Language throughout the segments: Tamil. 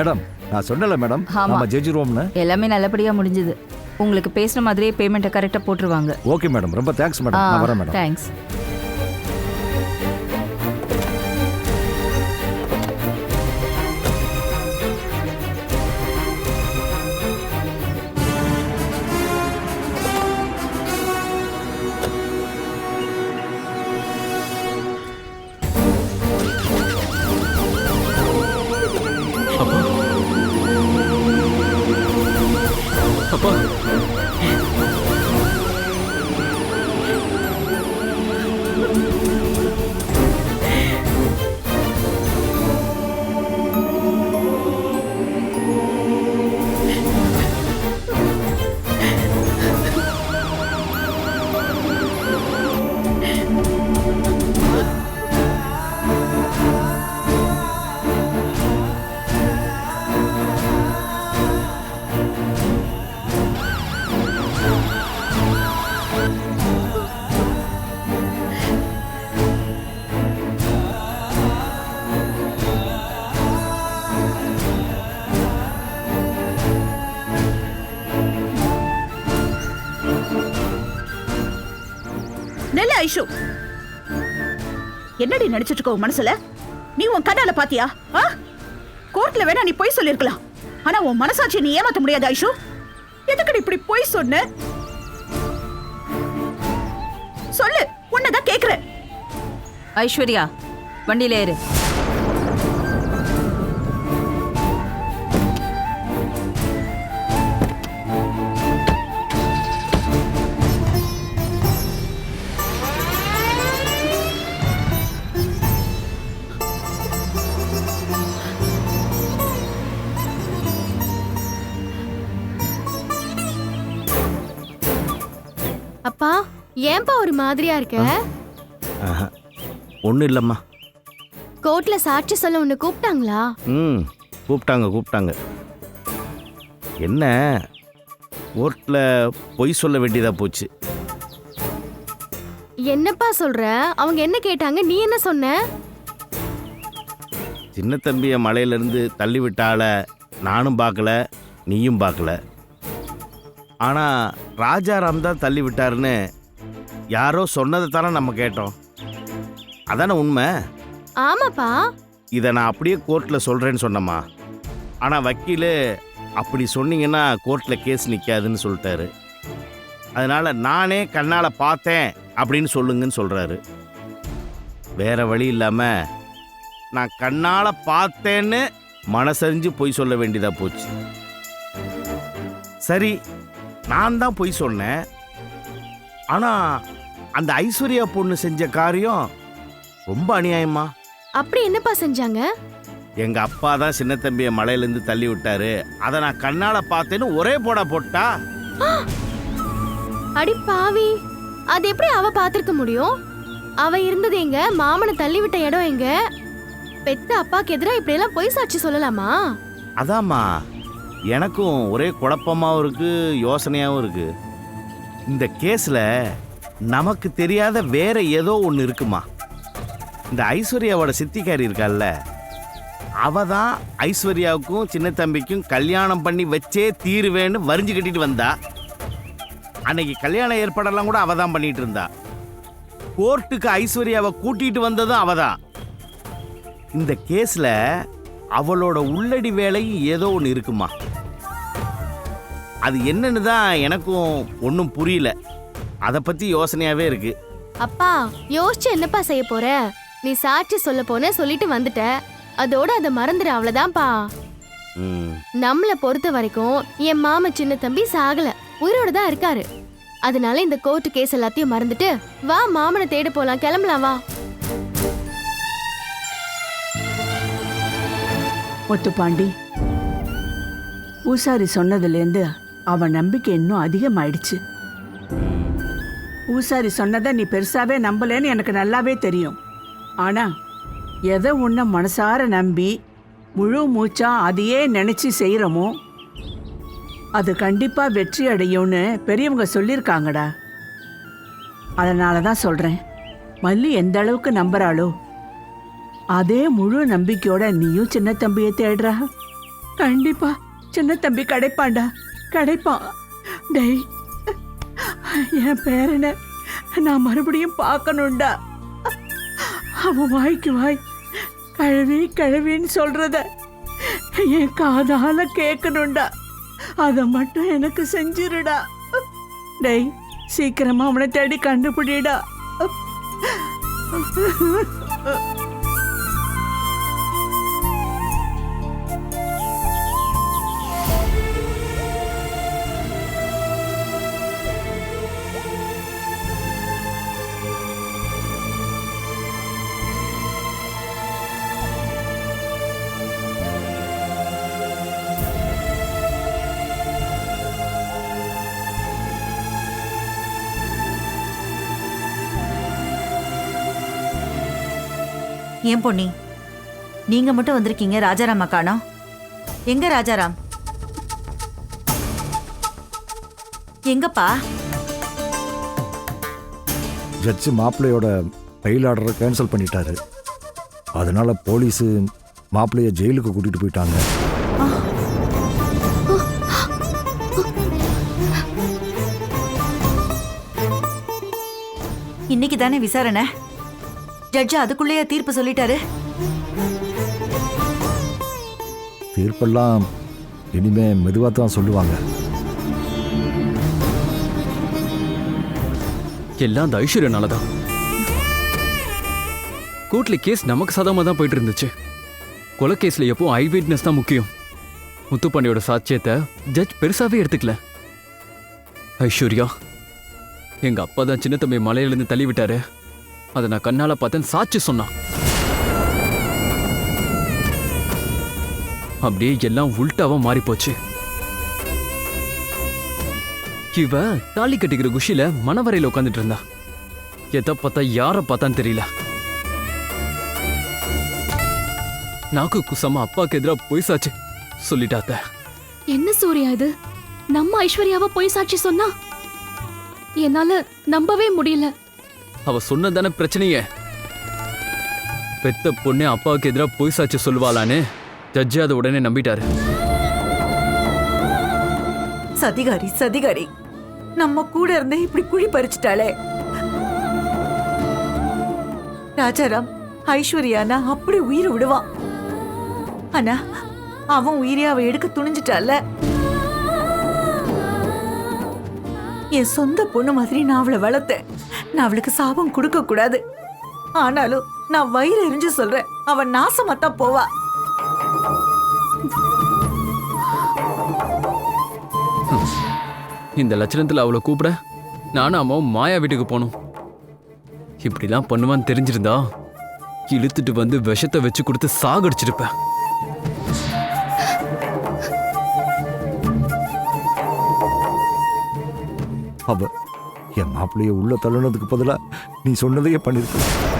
மேடம் நான் சொன்னல மேடம் ஆமா. நம்ம ஜெயிச்சிருவோம்னு. எல்லாமே நல்லபடியா முடிஞ்சது. உங்களுக்கு பேசின மாதிரியே பேமெண்ட்டை கரெக்டாக போட்டுருவாங்க. ஓகே மேடம் ரொம்ப தேங்க்ஸ் மேடம் நான் வரேன் மேடம் தேங்க்ஸ் ஐஷு. என்னடி நடிச்சிட்டு இருக்க உன் மனசுல? நீ உன் கண்ணால பாத்தியா? ஆ? கோர்ட்ல வேணா நீ பொய் சொல்லிருக்கலாம். ஆனா உன் மனசாட்சி நீ ஏமாத்த முடியாது ஐஷு. எதுக்குடி இப்படி பொய் சொன்ன? சொல்லு உன்னதான் கேக்குற ஐஸ்வர்யா வண்டியில ஏறு. ஏன்பா ஒரு மாதிரியா இருக்க? ஒன்றும் இல்லைம்மா. கோர்ட்ல சாட்சி சொல்ல உன்னை கூப்பிட்டாங்களா? ம் கூப்பிட்டாங்க கூப்பிட்டாங்க. என்ன? கோர்ட்டில் பொய் சொல்ல வேண்டியதாக போச்சு. என்னப்பா சொல்ற? அவங்க என்ன கேட்டாங்க? நீ என்ன சொன்ன? சின்ன தம்பியை மலையிலேருந்து தள்ளி விட்டால நானும் பார்க்கல நீயும் பார்க்கல. ஆனால் ராஜாராம் தான் தள்ளி விட்டாருன்னு யாரோ சொன்னதை தானே நம்ம கேட்டோம். அதானே உண்மை? ஆமாப்பா. இதை நான் அப்படியே கோர்ட்டில் சொல்கிறேன்னு சொன்னம்மா. ஆனால் வக்கீல் அப்படி சொன்னீங்கன்னா கோர்ட்டில் கேஸ் நிற்காதுன்னு சொல்லிட்டாரு. அதனால் நானே கண்ணால் பார்த்தேன் அப்படின்னு சொல்லுங்கன்னு சொல்கிறாரு வேற வழி இல்லாமல் நான் கண்ணால் பார்த்தேன்னு மனசறிஞ்சு பொய் சொல்ல வேண்டியதாக போச்சு. சரி நான் தான் பொய் சொன்னேன். ஆனால் அந்த ஐஸ்வர்யா பொண்ணு செஞ்ச காரியம் ரொம்ப அநியாயமா அப்படி என்னப்பா செஞ்சாங்க? எங்க அப்பா தான் சின்ன தம்பியை மலையிலேருந்து தள்ளி விட்டாரு. அதை நான் கண்ணால பார்த்தேன்னு ஒரே போடா போட்டா. அடி பாவி. அது எப்படி அவ பாத்திருக்க முடியும்? அவ இருந்தது எங்க? மாமனை தள்ளி விட்ட இடம் எங்க? பெத்த அப்பாக்கு எதிரா இப்படி எல்லாம் பொய் சாட்சி சொல்லலாமா? அதாம்மா. எனக்கும் ஒரே குழப்பமாவும் இருக்கு யோசனையாவும் இருக்கு. இந்த கேஸ்ல நமக்கு தெரியாத வேற ஏதோ ஒன்று இருக்குமா? இந்த ஐஸ்வர்யாவோட சித்திக்காரி இருக்கால்ல அவ தான் ஐஸ்வர்யாவுக்கும் சின்ன தம்பிக்கும் கல்யாணம் பண்ணி வச்சே தீருவேன்னு வரிஞ்சு கட்டிட்டு வந்தா. அன்னைக்கு கல்யாண ஏற்பாடெல்லாம் கூட அவ தான் பண்ணிட்டு இருந்தா. கோர்ட்டுக்கு ஐஸ்வர்யாவை கூட்டிட்டு வந்ததும் அவ தான் இந்த கேஸில் அவளோட உள்ளடி வேலையும் ஏதோ ஒன்று இருக்குமா? அது என்னன்னு தான் எனக்கும் ஒன்றும் புரியல. அதை பற்றி யோசனையாகவே இருக்கு. அப்பா யோசிச்சு என்னப்பா செய்ய போற? நீ சாட்சி சொல்ல போன சொல்லிட்டு வந்துட்ட. அதோட அதை மறந்துடு அவ்வளவுதான்ப்பா. ம், நம்மள பொறுத்த வரைக்கும் என் மாமா சின்ன தம்பி சாகல. உயிரோட தான் இருக்காரு. அதனால இந்த கோர்ட்டு கேஸ் எல்லாத்தையும் மறந்துட்டு வா மாமனை தேட போலாம். கிளம்பலாம் வா. முத்துப்பாண்டி பூசாரி சொன்னதுலேருந்து அவன் நம்பிக்கை இன்னும் அதிகமாயிடுச்சு. பூசாரி சொன்னதை நீ பெருசாவே நம்பலன்னு எனக்கு நல்லாவே தெரியும். ஆனா எதை உன்னை மனசார நம்பி முழு மூச்சா அதையே நினைச்சு செய்கிறோமோ அது கண்டிப்பா வெற்றி அடையும்னு பெரியவங்க சொல்லியிருக்காங்கடா. அதனால தான் சொல்றேன் மல்லி எந்த அளவுக்கு நம்புறாளோ அதே முழு நம்பிக்கையோட நீயும் சின்ன தம்பியை தேடுறா. கண்டிப்பா சின்ன தம்பி கிடைப்பான்டா கிடைப்பான். டெய் என் பேரனை நான் மறுபடியும் பார்க்கணும்டா. அவன் வாய்க்கு வாய் கழுவி கழுவின்னு சொல்கிறத என் காதால் கேட்கணும்டா. அதை மட்டும் எனக்கு செஞ்சிருடா. டேய் சீக்கிரமாக அவனை தேடி கண்டுபிடிடா. ஏன் பொன்னி? நீங்க மட்டும் வந்திருக்கீங்க ராஜாராமா காணோம் எங்க ராஜாராம்? எங்கப்பா? ஜட்ஜு மாப்பிள்ளையோட பெயில் ஆர்டரை கேன்சல் பண்ணிட்டாரு. அதனால போலீஸு மாப்பிள்ளைய ஜெயிலுக்கு கூட்டிட்டு போயிட்டாங்க. இன்னைக்கு தானே விசாரணை? ஜட்ஜ் அதுக்குள்ளேயே தீர்ப்பு சொல்லிட்டாரு. தீர்ப்பெல்லாம் இனிமே மெதுவாக தான் சொல்லுவாங்க. எல்லாம் அந்த ஐஸ்வர்யனால தான் கோர்ட்ல கேஸ் நமக்கு சாதகமாக தான் போயிட்டு இருந்துச்சு கொலை கேஸ்ல எப்போ ஐ விட்னஸ் தான் முக்கியம். முத்துப்பாண்டியோட சாட்சியத்தை ஜட்ஜ் பெருசாவே எடுத்துக்கல. ஐஸ்வர்யா எங்க அப்பா தான் சின்ன தம்பி மலையிலிருந்து தள்ளி விட்டாரு அதை நான் கண்ணால பார்த்தேன் சாட்சி சொன்னான். அப்படியே எல்லாம் உல்ட்டாவா மாறி போச்சு இவ தாலி கட்டிக்கிற குஷில மணவரையில உட்காந்துட்டு இருந்தா. எதை பார்த்தா யார பார்த்தான்னு தெரியல. நாக்கு குசமா அப்பாக்கு எதிரா பொய் சாச்சு சொல்லிட்டாத்த என்ன சூர்யா இது? நம்ம ஐஸ்வர்யாவை பொய் சாட்சி சொன்னா? என்னால நம்பவே முடியல. அவ சொன்னதானே பிரச்சனையே. பெத்த பொண்ணு அப்பாவுக்கு எதிரா பொய் சாட்சி சொல்லுவாளான்னு ஜட்ஜி அதை உடனே நம்பிட்டாரு. சதிகாரி சதிகாரி நம்ம கூட இருந்தே இப்படி குழி பறிச்சிட்டாளே. ராஜாராம் ஐஸ்வர்யானா அப்படி உயிர் விடுவான் ஆனா அவன் உயிரை அவ எடுக்க துணிஞ்சிட்டால என் சொந்த பொண்ணு மாதிரி நான் அவளை வளர்த்தேன். நான் அவளுக்கு சாபம் கொடுக்க கூடாது. ஆனாலும் நான் வயிறு எரிஞ்சு சொல்றேன். அவன் நாசமாத்தான் போவா. இந்த லட்சணத்துல அவளை கூப்பிட நானும் அம்மாவும் மாயா வீட்டுக்கு போனோம் இப்படிலாம் பண்ணுவான்னு தெரிஞ்சிருந்தா இழுத்துட்டு வந்து விஷத்தை வச்சு கொடுத்து சாகடிச்சிருப்பேன் அவ என் மாப்பிள்ளைய உள்ள தள்ளுனதுக்கு பதிலாக நீ சொன்னதையே பண்ணியிருக்க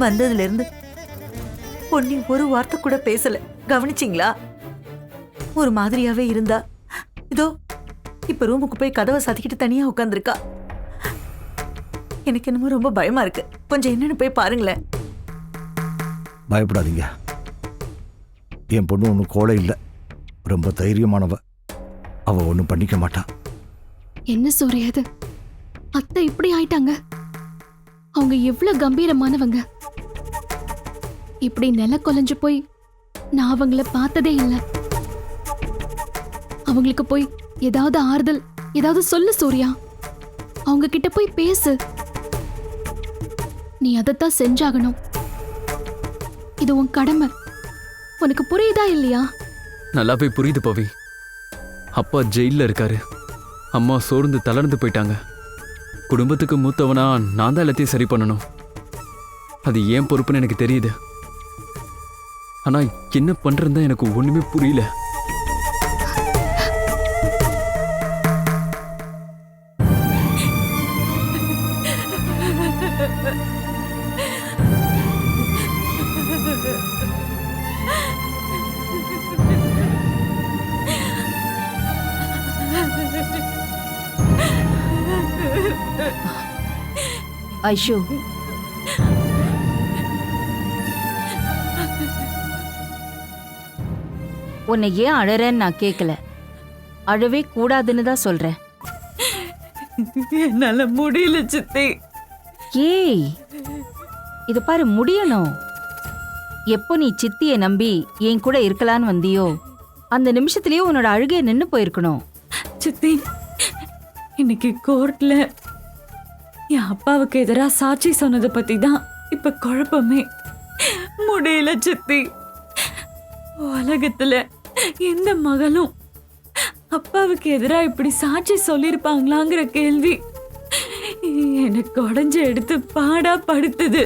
வந்ததுல இருந்து பொன்னி ஒரு வார்த்தை கூட பேசல. கவனிச்சிங்களா? ஒரு மாதிரியாவே இருந்தா. இதோ இப்ப ரூமுக்கு போய் கதவை சாத்திக்கிட்டு தனியா உட்காந்துருக்கா எனக்கு என்னமோ ரொம்ப பயமா இருக்கு. கொஞ்சம் என்னன்னு போய் பாருங்களேன். பயப்படாதீங்க. என் பொண்ணு ஒன்றும் கோலை இல்லை. ரொம்ப தைரியமானவ. அவ ஒன்றும் பண்ணிக்க மாட்டா. என்ன சூர்யா இது அத்தை இப்படி ஆயிட்டாங்க. அவங்க எவ்வளவு கம்பீரமானவங்க. இப்படி நில கொலைஞ்சு போய் நான் அவங்கள பார்த்ததே இல்லை. அவங்களுக்கு போய் ஏதாவது ஆறுதல் ஏதாவது சொல்லு சூர்யா. அவங்க கிட்ட போய் பேசு. நீ அதைத்தான் செஞ்சாகணும். இது உன் கடமை. உனக்கு புரியுதா இல்லையா? நல்லாவே புரியுது பவி. அப்பா ஜெயில்ல இருக்காரு. அம்மா சோர்ந்து தளர்ந்து போயிட்டாங்க. குடும்பத்துக்கு மூத்தவனா நான் தான் எல்லாத்தையும் சரி பண்ணணும். அது ஏன் பொறுப்புன்னு எனக்கு தெரியுது. ஆனா என்ன பண்றதுன்னு எனக்கு ஒண்ணுமே புரியல. ஐஷு. உன்னை ஏன் அழறேன்னு நான் கேட்கல அழவே கூடாதுன்னு தான் சொல்றேன். என்னால முடியல சித்தி. ஏய் இது பாரு முடியணும். எப்போ நீ சித்திய நம்பி என் கூட இருக்கலான்னு வந்தியோ அந்த நிமிஷத்துலயே உன்னோட அழுகைய நின்னு போயிருக்கணும். சித்தி இன்னைக்கு கோர்ட்ல என் அப்பாவுக்கு எதிராக சாட்சி சொன்னதை பத்தி தான் இப்ப குழப்பமே. முடியல சித்தி. உலகத்துல எந்த மகளும் அப்பாவுக்கு எதிராக இப்படி சாட்சி சொல்லியிருப்பாங்களாங்கிற கேள்வி எனக்கு உடஞ்சு எடுத்து பாடா படுத்துது.